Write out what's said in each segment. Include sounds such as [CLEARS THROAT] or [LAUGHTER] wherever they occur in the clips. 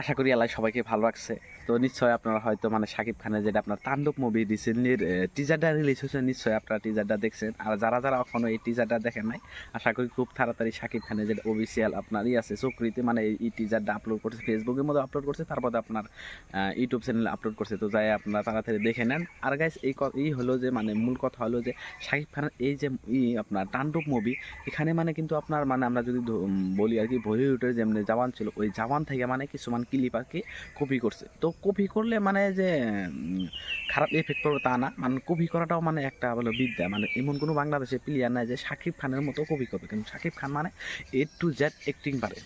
আশা করি আল্লাহ সবাইকে ভালো রাখছে। তো নিশ্চয়ই আপনারা হয়তো মানে শাকিব খানের যেটা আপনার তাণ্ডব মুভি রিসেন্টলির টিজারটা রিলিজ হয়েছে, নিশ্চয়ই আপনারা টিজারটা দেখছেন। আর যারা যারা এখনও এই টিজারটা দেখেন নাই, আশা করি খুব তাড়াতাড়ি শাকিব খানের যেটা অফিসিয়াল আপনারই আছে চক্রিতে মানে এই- টিজারটা আপলোড করছে ফেসবুকের মধ্যে আপলোড করছে, তারপরে আপনার ইউটিউব চ্যানেলে আপলোড করছে। তো যাই আপনারা তাড়াতাড়ি দেখে নেন। আর গাইস এই এই হলো যে মানে মূল কথা হলো যে শাকিব খানের এই যে আপনার তাণ্ডব মুভি এখানে মানে কিন্তু আপনার মানে আমরা যদি বলি আর কি বলিউডের যেমনি জওয়ান ছিল, ওই জওয়ান থেকে মানে কিছুমান ক্লিপ পাখি কপি করছে। তো কপি করলে মানে যে খারাপ এফেক্ট পড়বে তা না। মানে কপি করাটাও মানে একটা বলো বিদ্যা। মানে এমন কোনো বাংলাদেশে প্লেয়ার নাই যে শাকিব খানের মতো কপি করবে। কিন্তু শাকিব খান মানে এ টু জেড অ্যাক্টিং পারে।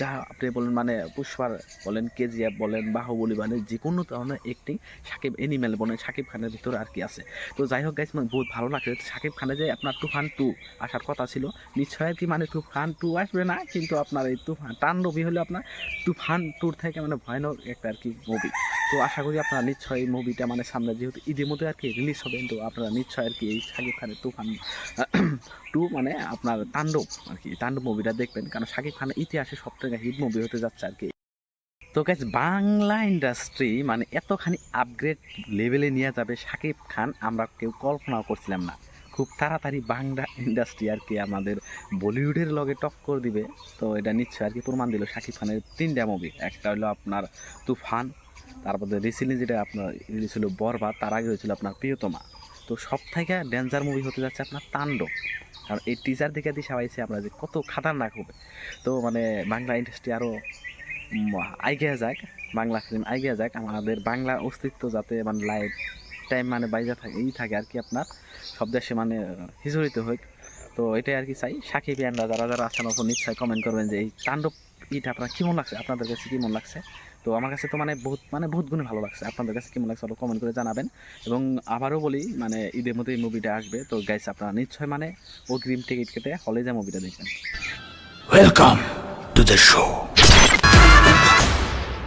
যা আপনি বলেন মানে পুষ্পার বলেন কেজিএফ বলেন বাহুবলী বলেন যে কোনো ধরনের একটি সাকিব এনিমেল বলেন সাকিব খানের ভিতরে আর কি আছে। তো যাই হোক গাইস মানে বহুত ভালো লাগছে। সাকিব খানে যে আপনার তুফান টু আসার কথা ছিল নিশ্চয় কি মানে তুফান টু আসবে না, কিন্তু আপনার এই তুফান টান রবি হলে আপনার তুফান টুর থেকে মানে ভয়ানক একটা আর কি মুভি তো আশা করি আপনারা নিশ্চয়ই এই মুভিটা মানে সামনে যেহেতু ঈদের মধ্যে আর কি রিলিজ হবে, তো আপনারা নিশ্চয় আর কি এই শাকিব খানের তুফান, [CLEARS THROAT] টু মানে আপনার তাণ্ডব আর কি, তাণ্ডব মুভিটা দেখবেন। কারণ শাকিব খানের ইতিহাসে সব থেকে হিট মুভি হতে যাচ্ছে আর কি। তো গাইজ বাংলা ইন্ডাস্ট্রি মানে এতখানি আপগ্রেড লেভেলে নিয়ে যাবে শাকিব খান, আমরা কেউ কল্পনাও করছিলাম না। খুব তাড়াতাড়ি বাংলা ইন্ডাস্ট্রি আর কি আমাদের বলিউডের লগে টক্কর দিবে। তো এটা নিশ্চয় আর কি প্রমাণ দিল শাকিব খানের তিনটা মুভি একটা হলো আপনার তুফান তারপরে রিসেন্টলি যেটা আপনার রিলিজ হলো বরবাদ, তার আগে হয়েছিল আপনার প্রিয়তমা। তো সব থেকে ডেঞ্জার মুভি হতে যাচ্ছে আপনার তাণ্ডব। কারণ এই টিজার দেখে দিয়ে সবাইছে আমরা যে কত খাতারনাক হবে। তো মানে বাংলা ইন্ডাস্ট্রি আরও আইগিয়া যাক, বাংলা ফিল্ম আইগিয়া যাক, আমাদের বাংলা অস্তিত্ব যাতে মানে লাইফ টাইম মানে বাইজা থাকে এই থাকে আর কি আপনার, সব দেশে মানে হিজড়িত হোক। তো এটাই আর কি চাই। সাকিব ইয়ানরা যারা যারা আছেন ওপর নিশ্চয়ই কমেন্ট করবেন যে এই তাণ্ডব ইটা আপনার কেমন লাগছে? আপনাদের কাছে কেমন লাগছে? তো আমার কাছে তো মানে বহুত মানে বহুত গুণে ভালো লাগছে। আপনাদের কাছে কেমন লাগছে কমেন্ট করে জানাবেন। এবং আবারও বলি মানে ঈদের মধ্যে এই মুভিটা আসবে। তো গাইস আপনারা নিশ্চয় মানে অগ্রিম টিকিট কেটে হলে যা মুভিটা দেখবেন। Welcome to the show.